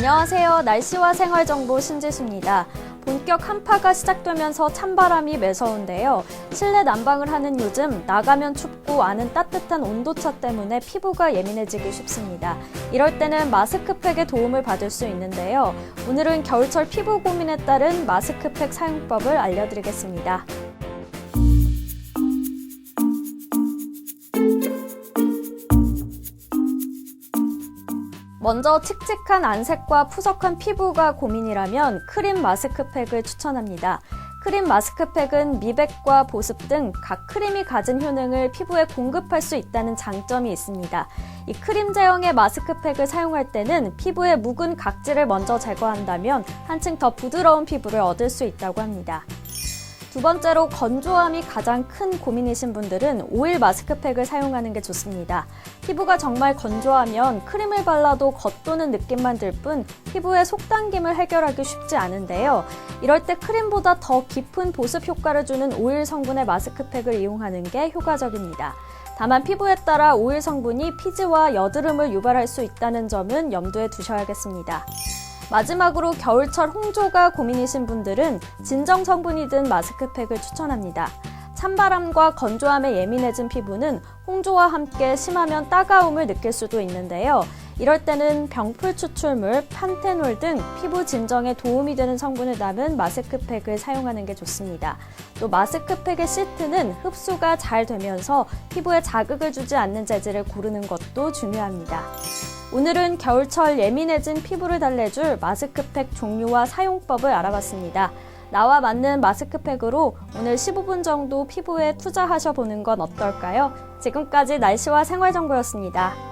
안녕하세요. 날씨와 생활 정보 신지수입니다. 본격 한파가 시작되면서 찬바람이 매서운데요. 실내 난방을 하는 요즘 나가면 춥고 안은 따뜻한 온도차 때문에 피부가 예민해지기 쉽습니다. 이럴 때는 마스크팩의 도움을 받을 수 있는데요. 오늘은 겨울철 피부 고민에 따른 마스크팩 사용법을 알려드리겠습니다. 먼저 칙칙한 안색과 푸석한 피부가 고민이라면 크림 마스크팩을 추천합니다. 크림 마스크팩은 미백과 보습 등 각 크림이 가진 효능을 피부에 공급할 수 있다는 장점이 있습니다. 이 크림 제형의 마스크팩을 사용할 때는 피부의 묵은 각질을 먼저 제거한다면 한층 더 부드러운 피부를 얻을 수 있다고 합니다. 두 번째로 건조함이 가장 큰 고민이신 분들은 오일 마스크팩을 사용하는 게 좋습니다. 피부가 정말 건조하면 크림을 발라도 겉도는 느낌만 들 뿐 피부의 속당김을 해결하기 쉽지 않은데요. 이럴 때 크림보다 더 깊은 보습 효과를 주는 오일 성분의 마스크팩을 이용하는 게 효과적입니다. 다만 피부에 따라 오일 성분이 피지와 여드름을 유발할 수 있다는 점은 염두에 두셔야겠습니다. 마지막으로 겨울철 홍조가 고민이신 분들은 진정 성분이 든 마스크팩을 추천합니다. 찬바람과 건조함에 예민해진 피부는 홍조와 함께 심하면 따가움을 느낄 수도 있는데요. 이럴 때는 병풀 추출물, 판테놀 등 피부 진정에 도움이 되는 성분을 담은 마스크팩을 사용하는 게 좋습니다. 또 마스크팩의 시트는 흡수가 잘 되면서 피부에 자극을 주지 않는 재질을 고르는 것도 중요합니다. 오늘은 겨울철 예민해진 피부를 달래줄 마스크팩 종류와 사용법을 알아봤습니다. 나와 맞는 마스크팩으로 오늘 15분 정도 피부에 투자하셔 보는 건 어떨까요? 지금까지 날씨와 생활 정보였습니다.